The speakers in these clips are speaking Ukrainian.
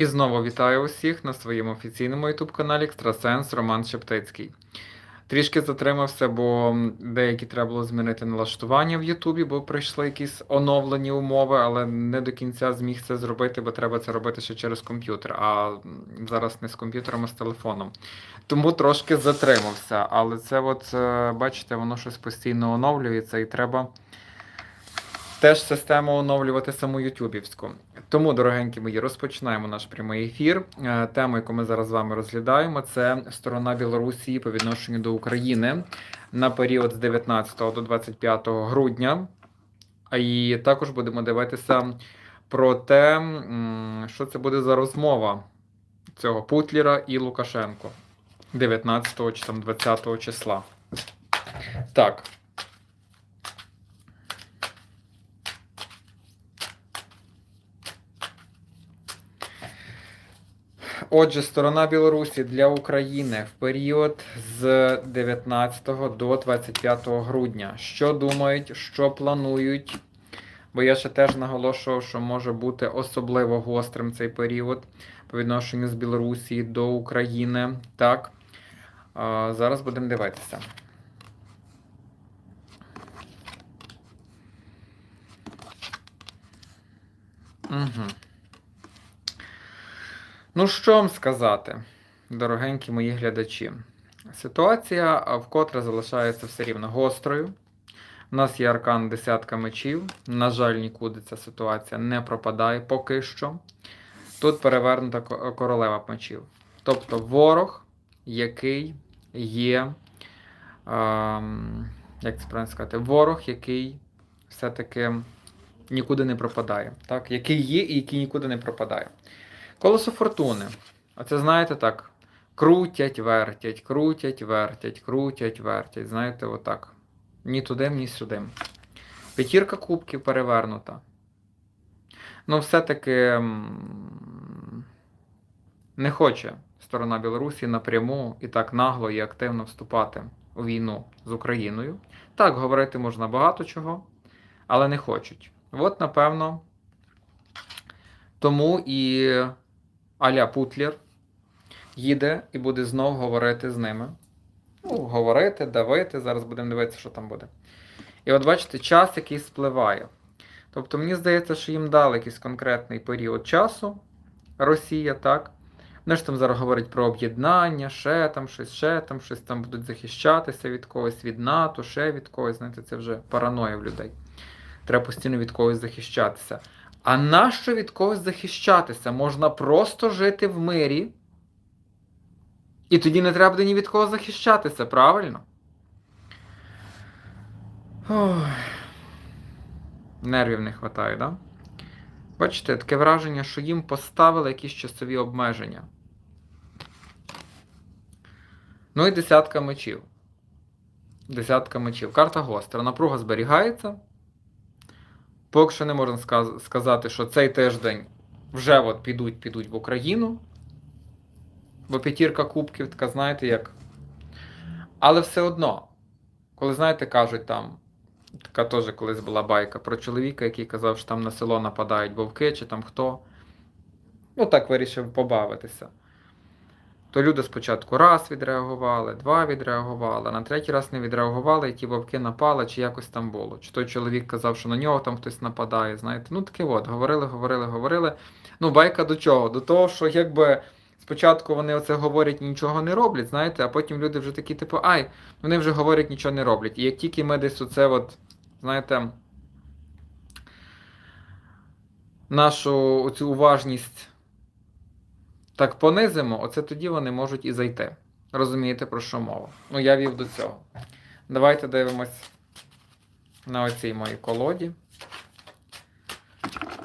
І знову вітаю усіх на своєму офіційному YouTube каналі Екстрасенс Роман Шептицький. Трішки затримався, бо деякі треба було змінити налаштування в Ютубі, бо прийшли якісь оновлені умови, але не до кінця зміг це зробити, бо треба це робити ще через комп'ютер. А зараз не з комп'ютером, а з телефоном. Тому трошки затримався. Але це, от, е, бачите, воно щось постійно оновлюється і треба теж систему оновлювати саму ютубівську. Тому, дорогенькі мої, розпочинаємо наш прямий ефір. Е, Тему, яку ми зараз з вами розглядаємо, це сторона Білорусі по відношенню до України на період з 19 до 25 грудня. І також будемо дивитися про те, що це буде за розмова цього Путлера і Лукашенко 19 чи там 20 числа. Так. Отже, сторона Білорусі для України в період з 19 до 25 грудня. Що думають, що планують? Бо я ще теж наголошував, що може бути особливо гострим цей період по відношенню з Білорусі до України. Так, а, зараз будемо дивитися. Угу. Ну, що вам сказати, дорогенькі мої глядачі? Ситуація вкотре залишається все рівно гострою. У нас є аркан десятка мечів. На жаль, нікуди ця ситуація не пропадає поки що. Тут перевернута королева мечів. Тобто ворог, який є. ем, як це правильно сказати? Ворог, який все-таки нікуди не пропадає. Так? Який є і який нікуди не пропадає. Колесо фортуни. Оце, знаєте, так. Крутять, вертять, крутять, вертять, крутять, вертять. Знаєте, отак. Ні туди, ні сюди. П'ятірка кубків перевернута. Ну, все-таки не хоче сторона Білорусі напряму і так нагло і активно вступати у війну з Україною. Так, говорити можна багато чого, але не хочуть. От, напевно, тому і Аля Путлер їде і буде знов говорити з ними. Ну, говорити, давити. Зараз будемо дивитися, що там буде. І от бачите, час, який спливає. Тобто, мені здається, що їм дали якийсь конкретний період часу. Росія, так? Вони ж там зараз говорять про об'єднання, ще там щось, ще там щось там будуть захищатися від когось, від НАТО, ще від когось. Знаєте, це вже параноя в людей. Треба постійно від когось захищатися. А нащо від когось захищатися? Можна просто жити в мирі. І тоді не треба буде ні від кого захищатися, правильно? Ой. Нервів не вистачає, да? Бачите, таке враження, що їм поставили якісь часові обмеження. Ну і десятка мечів. Десятка мечів. Карта гостра. Напруга зберігається. Поки що не можна сказ- сказати, що цей тиждень вже от підуть, підуть в Україну. Бо п'ятірка кубків, така, знаєте, як. Але все одно, коли, знаєте, кажуть там, така теж колись була байка про чоловіка, який казав, що там на село нападають вовки чи там хто. Ну, так вирішив побавитися. То люди спочатку раз відреагували, два відреагували, на третій раз не відреагували, і ті вовки напали, чи якось там було. Чи той чоловік казав, що на нього там хтось нападає, знаєте. Ну таке от, говорили, говорили, говорили. Ну, байка до чого? До того, що якби спочатку вони оце говорять, нічого не роблять, знаєте, а потім люди вже такі, типу, ай, вони вже говорять, нічого не роблять. І як тільки ми десь оце, от, знаєте, нашу оцю уважність так понизимо, оце тоді вони можуть і зайти. Розумієте, про що мова? Ну, я вів до цього. Давайте дивимось на оцій моїй колоді.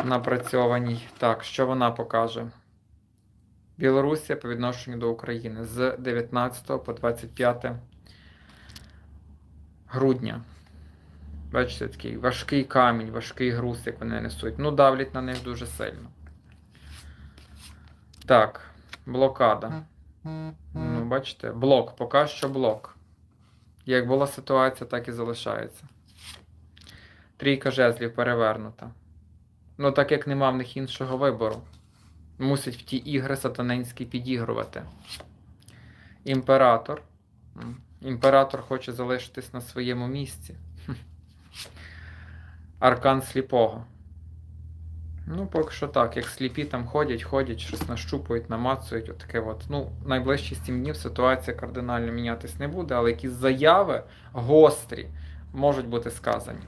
Напрацьованій. Так, що вона покаже? Білорусія по відношенню до України з 19 по 25 грудня. Бачите, такий важкий камінь, важкий груз, як вони несуть. Ну, давлять на них дуже сильно. Так, блокада. Ну, бачите, блок, поки що блок. Як була ситуація, так і залишається. Трійка жезлів перевернута. Ну, так як нема в них іншого вибору. Мусить в ті ігри сатанинські підігрувати. Імператор. Імператор хоче залишитись на своєму місці. Аркан сліпого. Ну, поки що так, як сліпі там ходять, ходять, щось нащупують, намацують, отаке от. Ну, найближчі 7 днів ситуація кардинально мінятись не буде, але якісь заяви гострі можуть бути сказані.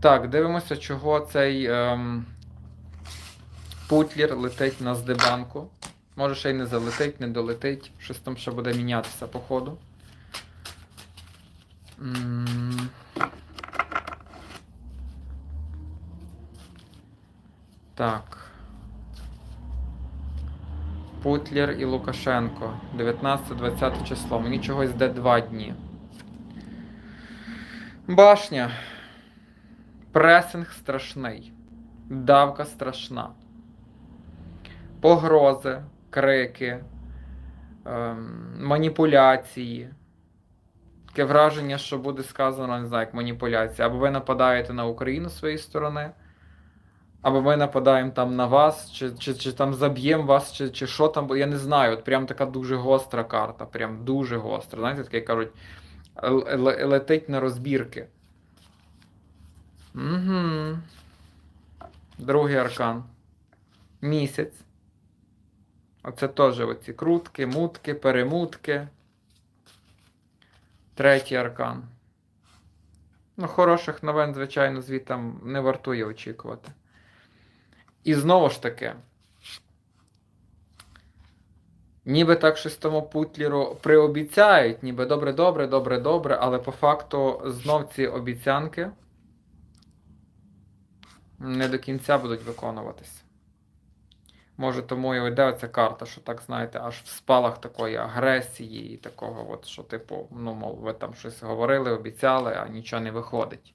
Так, дивимося, чого цей ем, Путлір летить на здебанку. Може, ще й не залетить, не долетить. Щось там ще буде мінятися по ходу. М. Так. Путлер і Лукашенко. 19-20 число. Мені чогось йде 2 дні. Башня. Пресинг страшний. Давка страшна. Погрози, крики, ем, маніпуляції. Таке враження, що буде сказано, не знаю, як маніпуляція. Або ви нападаєте на Україну з своєї сторони, або ми нападаємо там на вас, чи, чи, чи там заб'ємо вас, чи, чи що там, бо я не знаю. От прям така дуже гостра карта, прям дуже гостра. Знаєте, таке кажуть, летить на розбірки. Угу. Другий аркан. Місяць. Оце теж оці крутки, мутки, перемутки. Третій аркан. Ну, хороших новин, звичайно, звітам не вартує очікувати. І знову ж таки. Ніби так щось тому Путлеру приобіцяють, ніби добре, добре, добре, добре, але по факту знов ці обіцянки не до кінця будуть виконуватися. Може, тому і йде оця карта, що так, знаєте, аж в спалах такої агресії і такого, от, що, типу, ну, мов, ви там щось говорили, обіцяли, а нічого не виходить.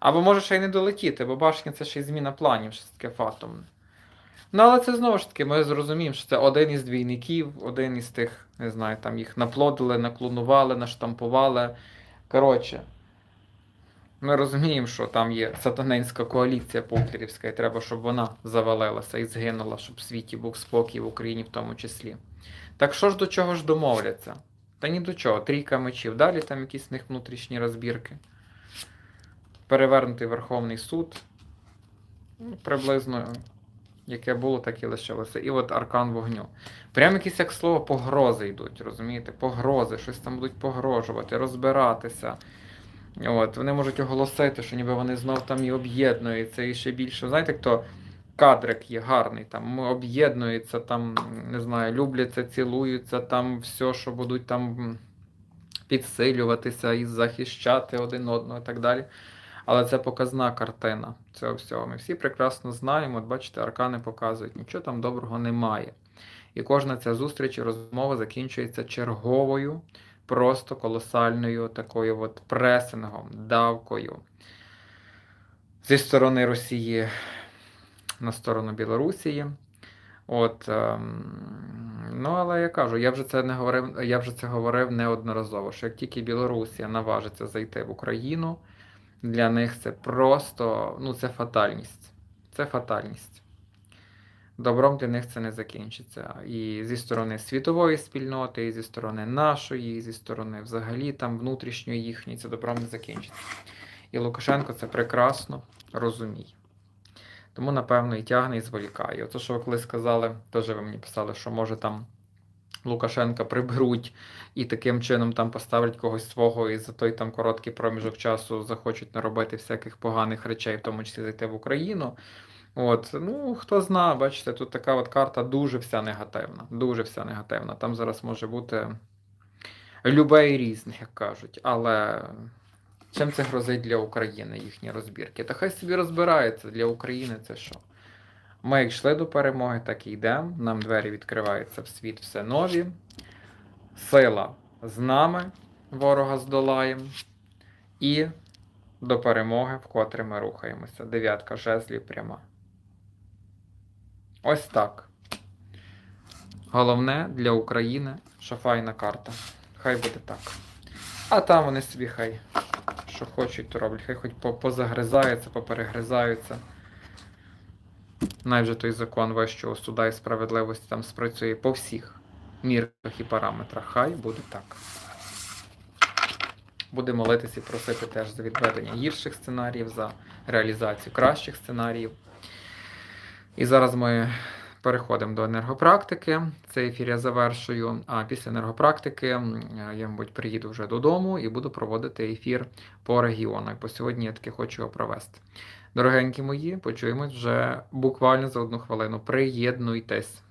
Або може ще й не долетіти, бо башня це ще й зміна планів, щось таке фатомне. Ну, але це знову ж таки, ми зрозуміємо, що це один із двійників, один із тих, не знаю, там їх наплодили, наклонували, наштампували. Коротше, ми розуміємо, що там є сатанинська коаліція путлерівська, і треба, щоб вона завалилася і згинула, щоб в світі був спокій в Україні в тому числі. Так що ж до чого ж домовляться? Та ні до чого, трійка мечів. Далі там якісь в них внутрішні розбірки. Перевернутий Верховний суд. Ну, Приблизно яке було, так і лишилося. І от аркан вогню. Прям якісь, як слово, погрози йдуть, розумієте? Погрози, щось там будуть погрожувати, розбиратися. От, вони можуть оголосити, що ніби вони знов там і об'єднуються і ще більше. Знаєте, хто кадрик є гарний, там об'єднуються, там, не знаю, любляться, цілуються, там все, що будуть там підсилюватися і захищати один одного і так далі. Але це показна картина цього всього. Ми всі прекрасно знаємо, от бачите, аркани показують, нічого там доброго немає. І кожна ця зустріч і розмова закінчується черговою просто колосальною такою от пресингом, давкою зі сторони Росії на сторону Білорусії. От, ем, ну, але я кажу, я вже це не говорив, я вже це говорив неодноразово, що як тільки Білорусія наважиться зайти в Україну, для них це просто ну, це фатальність. Це фатальність. Добром для них це не закінчиться. І зі сторони світової спільноти, і зі сторони нашої, і зі сторони взагалі там внутрішньої їхньої, це добром не закінчиться. І Лукашенко це прекрасно розуміє. Тому, напевно, і тягне, і зволікає. Оце, що ви колись сказали, теж ви мені писали, що може там Лукашенка приберуть і таким чином там поставлять когось свого, і за той там короткий проміжок часу захочуть наробити всяких поганих речей, в тому числі зайти в Україну. От, ну хто зна, бачите, тут така от карта дуже вся негативна. Дуже вся негативна. Там зараз може бути любе і різне, як кажуть. Але чим це грозить для України, їхні розбірки? Та хай собі розбирається для України це що? Ми йшли до перемоги, так і йдемо. Нам двері відкриваються в світ все нові. Сила з нами, ворога здолаємо. І до перемоги, вкотре ми рухаємося. Дев'ятка жезлів пряма. Ось так. Головне для України, що файна карта. Хай буде так. А там вони собі хай, що хочуть, то роблять. Хай хоч по- позагризаються, поперегризаються. Навіть же той закон Вищого суда і справедливості там спрацює по всіх мірках і параметрах. Хай буде так. Буде молитися і просити теж за відведення гірших сценаріїв, за реалізацію кращих сценаріїв. І зараз ми переходимо до енергопрактики. Цей ефір я завершую. А після енергопрактики я, мабуть, приїду вже додому і буду проводити ефір по регіонах, бо сьогодні я таки хочу його провести. Дорогенькі мої, почуємось вже буквально за одну хвилину. Приєднуйтесь.